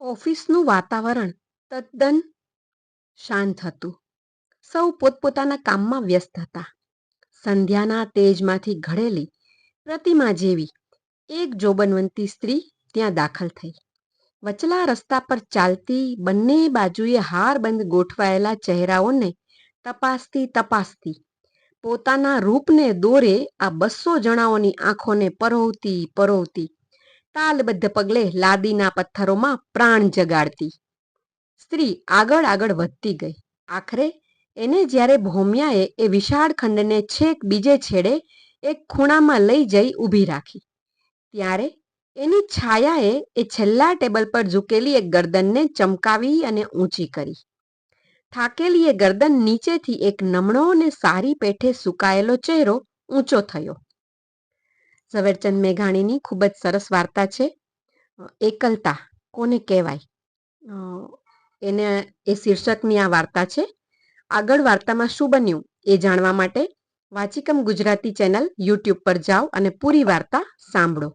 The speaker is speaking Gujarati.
ઓફિસનું વાતાવરણ તદ્દન શાંત હતું. સૌ પોતપોતાના કામમાં વ્યસ્ત હતા. સંધ્યાના તેજમાંથી ઘડેલી પ્રતિમા જેવી એક જોબનવંતી સ્ત્રી ત્યાં દાખલ થઈ. વચલા રસ્તા પર ચાલતી બંને બાજુએ હારબંધ ગોઠવાયેલા ચહેરાઓને તપાસતી તપાસતી પોતાના રૂપને દોરે આ બસો જણાઓની આંખોને પરોવતી પરોવતી તાલબદ્ધ પગલે લાદીના પથ્થરોમાં પ્રાણ જગાડતી સ્ત્રી આગળ આગળ વધતી ગઈ. આખરે એને જ્યારે ભોમિયાએ એ વિશાળ ખંડને છેક બીજે છેડે એક ખૂણામાં લઈ જઈ ઊભી રાખી, ત્યારે એની છાયાએ એ છેલ્લા ટેબલ પર ઝૂકેલી એક ગરદનને ચમકાવી અને ઊંચી કરી. થાકેલી એ ગરદન નીચેથી એક નમણો અને સારી પેઠે સુકાયેલો ચહેરો ઊંચો થયો. ઝવેરચંદ મેઘાણીની ખૂબ જ સરસ વાર્તા છે. એકલતા કોને કહેવાય એને, એ શીર્ષકની આ વાર્તા છે. આગળ વાર્તામાં શું બન્યું એ જાણવા માટે વાચિકમ ગુજરાતી ચેનલ યુટ્યુબ પર જાઓ અને પૂરી વાર્તા સાંભળો